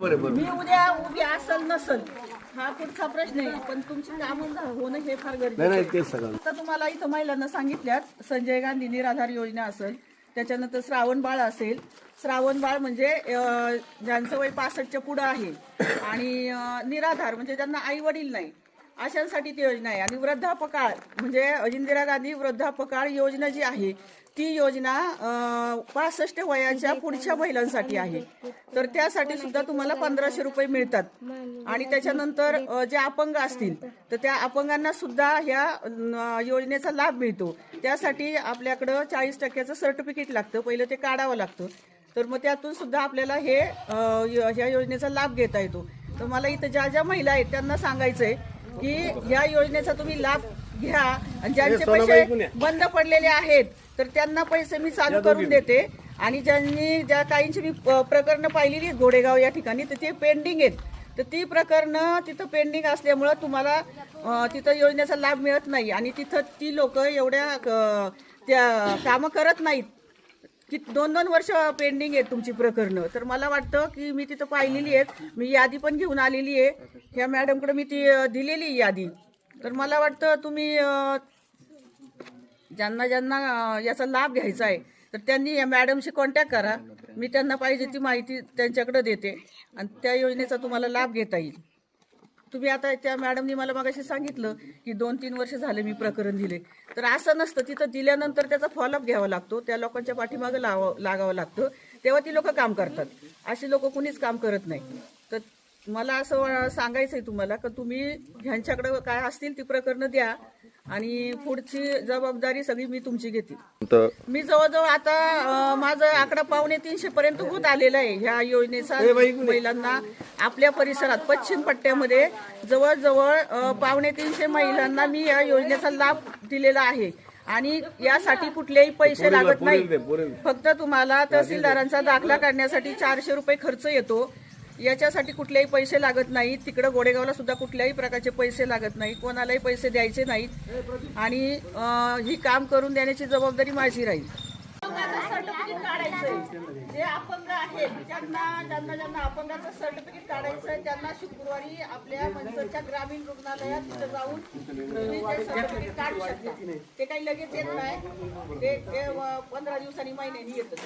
मी उद्या उभी असल नसल हा पुढचा प्रश्न आहे. पण तुमची कामं होणं हे फार गरजेचं नाही आहे. नाही तेच सगळं. आता तुम्हाला इथं महिलांना सांगितल्यात संजय गांधी निराधार योजना असेल त्याच्यानंतर श्रावण बाळ असेल. श्रावण बाळ म्हणजे ज्यांचं वय पासष्टच्या पुढं आहे. आणि निराधार म्हणजे ज्यांना आई वडील नाही. अशांसाठी ती योजना आहे. आणि वृद्धापकाळ म्हणजे इंदिरा गांधी वृद्धापकाळ योजना जी आहे ती योजना पासष्ट वयाच्या पुढच्या महिलांसाठी आहे. तर त्यासाठी सुद्धा तुम्हाला पंधराशे रुपये मिळतात. आणि त्याच्यानंतर जे अपंग असतील तर त्या अपंगांना सुद्धा ह्या योजनेचा लाभ मिळतो. त्यासाठी आपल्याकडं चाळीस टक्क्याचं सर्टिफिकेट लागतं. पहिलं ते काढावं लागतं. तर मग त्यातून सुद्धा आपल्याला हे ह्या योजनेचा लाभ घेता येतो. तर मला इथं ज्या ज्या महिला आहेत त्यांना सांगायचंय की ह्या योजनेचा तुम्ही लाभ घ्या. आणि ज्यांचे पैसे बंद पडलेले आहेत तर त्यांना पैसे मी चालू करून देते. आणि ज्यांनी ज्या काहींची मी प्रकरणं पाहिलेली आहेत गोडेगाव या ठिकाणी तर ते पेंडिंग आहेत. तर ती प्रकरणं तिथं पेंडिंग असल्यामुळं तुम्हाला तिथं योजनेचा लाभ मिळत नाही. आणि तिथं ती लोक एवढ्या त्या कामं करत नाहीत. की दोन दोन वर्ष पेंडिंग आहेत तुमची प्रकरणं. तर मला वाटतं की मी तिथं पाहिलेली आहेत. मी यादी पण घेऊन आलेली आहे. ह्या मॅडमकडे मी ती दिलेली आहे यादी. तर मला वाटतं तुम्ही ज्यांना ज्यांना याचा लाभ घ्यायचा आहे तर त्यांनी या मॅडमशी कॉन्टॅक्ट करा. मी त्यांना पाहिजे ती माहिती त्यांच्याकडे देते. आणि त्या योजनेचा तुम्हाला लाभ घेता येईल. तुम्ही आता त्या मॅडमनी मला मगाशी सांगितलं की दोन तीन वर्ष झाले मी प्रकरण दिले. तर असं नसतं तिथं दिल्यानंतर त्याचा फॉलोअप घ्यावा लागतो त्या लोकांच्या पाठीमागं लावावं लागावं लागतं तेव्हा ती लोक काम करतात. अशी लोक कुणीच काम करत नाही. तर मला असं सांगायचंय तुम्हाला की तुम्ही ह्यांच्याकडे काय असतील ती प्रकरणं द्या आणि पुढची जबाबदारी सगळी मी तुमची घेते मी जवळजवळ आता माझं आकडा पावणे तीनशे पर्यंत होत आलेला आहे ह्या योजनेचा महिलांना. आपल्या परिसरात पश्चिम पट्ट्यामध्ये जवळजवळ पावणे तीनशे महिलांना मी या योजनेचा लाभ दिलेला आहे. आणि यासाठी कुठलेही पैसे लागत नाही. फक्त तुम्हाला तहसीलदारांचा दाखला काढण्यासाठी चारशे रुपये खर्च येतो. याच्यासाठी कुठलेही पैसे लागत नाहीत. तिकडं गोडेगावला सुद्धा कुठल्याही प्रकारचे पैसे लागत नाहीत. कोणालाही पैसे द्यायचे नाहीत. आणि ही काम करून देण्याची जबाबदारी माझी राहील. जे अपंग आहेत ज्यांना ज्यांना ज्यांना अपंगाचं सर्टिफिकेट काढायचंय त्यांना शुक्रवारी आपल्या मनसरच्या ग्रामीण रुग्णालयात तिथं जाऊन तुम्ही ते सर्टिफिकेट काढू शकता. ते काही लगेच येत नाही. ते पंधरा दिवसांनी महिन्यानी येतं.